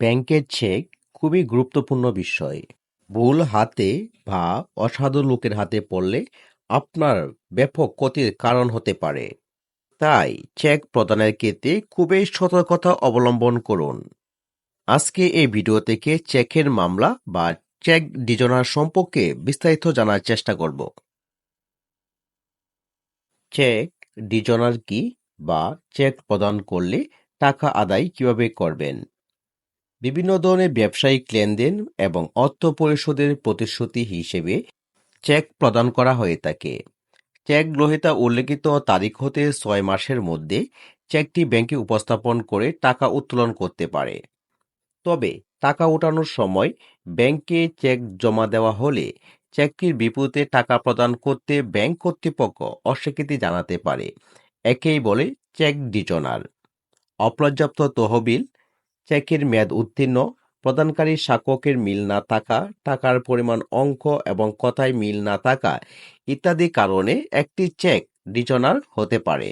ব্যাংকের চেক খুবই গুরুত্বপূর্ণ বিষয়। ভুল হাতে বা অসাধু লোকের হাতে পড়লে আপনার ব্যাপক ক্ষতির কারণ হতে পারে। তাই চেক প্রদানের ক্ষেত্রে খুবই সতর্কতা অবলম্বন করুন। আজকে এই ভিডিও থেকে চেকের মামলা বা চেক ডিজনার সম্পর্কে বিস্তারিত জানার চেষ্টা করব। চেক ডিজনার কি বা চেক প্রদান করলে টাকা আদায় কীভাবে করবেন? বিভিন্ন ধরনের ব্যবসায়িক লেনদেন এবং অর্থ পরিশোধের প্রতিশ্রুতি হিসেবে চেক প্রদান করা হয়ে থাকে। চেক গ্রহীতা উল্লেখিত তারিখ হতে ছয় মাসের মধ্যে চেকটি ব্যাংকে উপস্থাপন করে টাকা উত্তোলন করতে পারে। তবে টাকা ওঠানোর সময় ব্যাংকে চেক জমা দেওয়া হলে চেকটির বিপরীতে টাকা প্রদান করতে ব্যাংক কর্তৃপক্ষ অস্বীকৃতি জানাতে পারে। একেই বলে চেক ডিজনার। অপর্যাপ্ত তহবিল চেকের মেয়াদ উত্তীর্ণ, প্রদানকারী স্বাক্ষরের মিল না থাকা, টাকার পরিমাণ অঙ্ক এবং কথায় মিল না থাকা ইত্যাদি কারণে একটি চেক ডিজনার হতে পারে।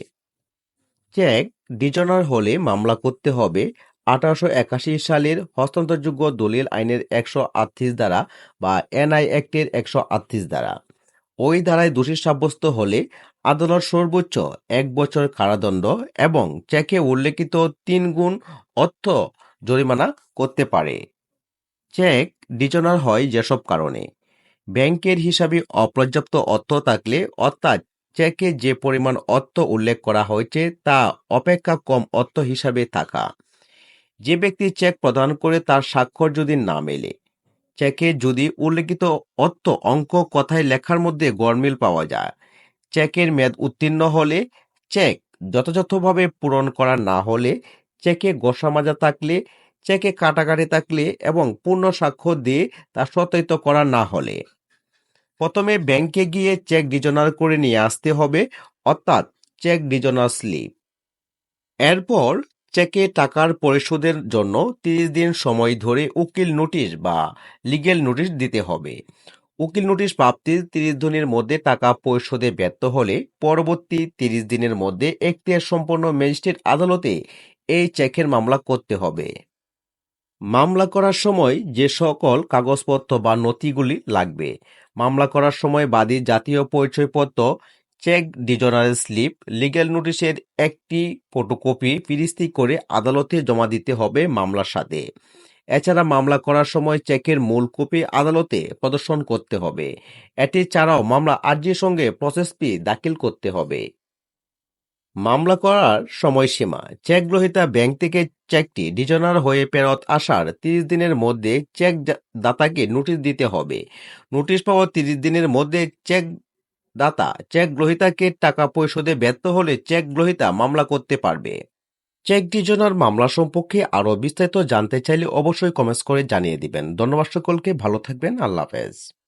চেক ডিজনার হলে মামলা করতে হবে আঠারোশো একাশি সালের হস্তান্তরযোগ্য দলিল আইনের একশো আটত্রিশ দ্বারা বা এনআই অ্যাক্টের একশো আটত্রিশ দ্বারা ওই ধারায় দোষী সাব্যস্ত হলে আদালত সর্বোচ্চ এক বছর কারাদণ্ড এবং চেকে উল্লেখিত তিন গুণ অর্থ জরিমানা করতে পারে। চেক ডিজনার হয় যেসব কারণে। ব্যাংকের হিসাবে অপর্যাপ্ত অর্থ থাকলে অর্থাৎ চেকে যে পরিমাণ অর্থ উল্লেখ করা হয়েছে তা অপেক্ষা কম অর্থ হিসাবে থাকা। যে ব্যক্তি চেক প্রদান করে তার স্বাক্ষর যদি না মেলে, চেকে যদি উল্লেখিত অর্থ অঙ্ক কথায় লেখার মধ্যে গরমিল পাওয়া যায়, চেকের মেয়াদ উত্তীর্ণ হলে চেক যথাযথভাবে পূরণ করা না হলে চেকে গোসা মাজা থাকলে, চেকে কাটাকাটি থাকলে এবং পূর্ণ স্বাক্ষর দিয়ে তা সত্যায়িত করা না হলে। প্রথমে ব্যাংকে গিয়ে চেক ডিজনার করে নিয়ে আসতে হবে, অর্থাৎ চেক ডিজনার স্লিপ। এরপর চেকে টাকার পরিশোধের জন্য তিরিশ দিন সময় ধরে উকিল নোটিশ বা লিগেল নোটিশ দিতে হবে। উকিল নোটিশ প্রাপ্তির তিরিশ দিনের মধ্যে টাকা পরিশোধে ব্যর্থ হলে পরবর্তী তিরিশ দিনের মধ্যে এখতিয়ার সম্পন্ন ম্যাজিস্ট্রেট আদালতে এই চেকের মামলা করতে হবে। মামলা করার সময় যে সকল কাগজপত্র বা নথিগুলি লাগবে। মামলা করার সময় বাদী জাতীয় পরিচয়পত্র, চেক ডিজনারেল স্লিপ, লিগ্যাল নোটিশের একটি ফটোকপি ফিরিস্তি করে আদালতে জমা দিতে হবে মামলার সাথে। এছাড়া মামলা করার সময় চেকের মূল কপি আদালতে প্রদর্শন করতে হবে। এটি ছাড়াও মামলা আর্জির সঙ্গে প্রসেস ফি দাখিল করতে হবে। মামলা করার সময়সীমা। চেক গ্রহীতা ব্যাংক থেকে চেকটি ডিজনার হয়ে ফেরত আসার তিরিশ দিনের মধ্যে চেক দাতাকে নোটিশ দিতে হবে। নোটিশ পাওয়ার তিরিশ দিনের মধ্যে চেক দাতা চেক গ্রহীতাকে টাকা পরিশোধে ব্যর্থ হলে চেক গ্রহীতা মামলা করতে পারবে। চেক ডিজনার মামলা সম্পর্কে আরও বিস্তারিত জানতে চাইলে অবশ্যই কমেন্টস করে জানিয়ে দিবেন। ধন্যবাদ সকলকে, ভালো থাকবেন, আল্লাহ হাফেজ।